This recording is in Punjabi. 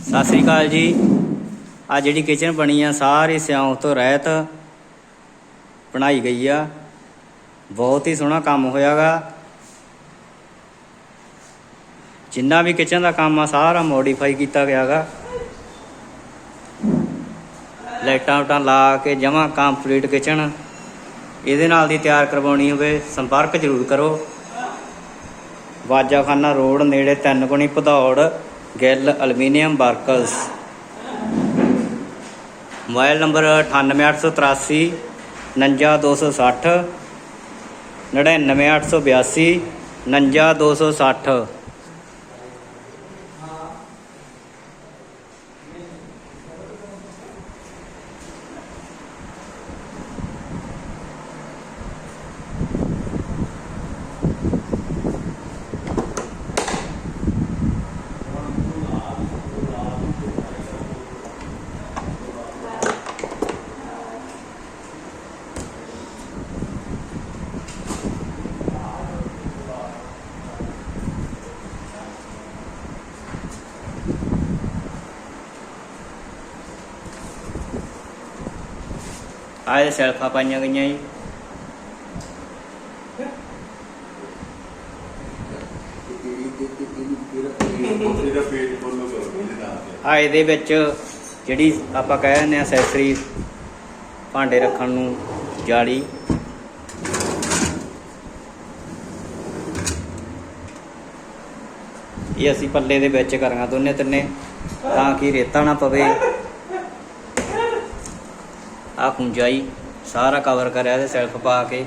ਸਤਿ ਸ੍ਰੀ ਅਕਾਲ ਜੀ। ਆ ਜਿਹੜੀ ਕਿਚਨ ਬਣੀ ਆ, ਸਾਰੀ ਸਿਆਉਂ ਤੋਂ ਰਹਿਤ ਬਣਾਈ ਗਈ ਆ। ਬਹੁਤ ਹੀ ਸੋਹਣਾ ਕੰਮ ਹੋਇਆਗਾ ਜਿੰਨਾ ਵੀ ਕਿਚਨ ਦਾ ਕੰਮ ਆ, ਸਾਰਾ ਮੋਡੀਫਾਈ ਕੀਤਾ ਗਿਆਗਾ ਲਾਈਟਾਂ ਉਟਾਂ ਲਾ ਕੇ ਜਮਾ ਕੰਪਲੀਟ ਕਿਚਨ ਇਹਦੇ ਨਾਲ ਦੀ ਤਿਆਰ ਕਰਵਾਉਣੀ ਹੋਵੇ, ਸੰਪਰਕ ਜ਼ਰੂਰ ਕਰੋ। ਵਾਜਾਖਾਨਾ ਰੋਡ ਨੇੜੇ ਤਿੰਨ ਗੁਣੀ Bhadaur. Gill aluminium workers mobile number 98883 49260 99882 49260 ਆਏ ਸੈਲਫਾਂ ਪਾਈਆਂ ਗਈਆਂ ਜੀ। ਆ ਇਹਦੇ ਵਿੱਚ ਜਿਹੜੀ ਆਪਾਂ ਕਹਿ ਦਿੰਦੇ ਆ ਅਸੈਸਰੀ ਭਾਂਡੇ ਰੱਖਣ ਨੂੰ ਜਾਲੀ। ਇਹ ਅਸੀਂ ਪੱਲੇ ਦੇ ਵਿੱਚ ਕਰਾਂਗੇ ਦੋਨੇ ਤਿੰਨੇ ਤਾਂ ਕਿ ਰੇਤਾ ਨਾ ਪਵੇ। ਆ ਖੁੰਜਾਈ ਸਾਰਾ ਕਵਰ ਕਰਿਆ ਤੇ ਸੈਲਫ ਪਾ ਕੇ।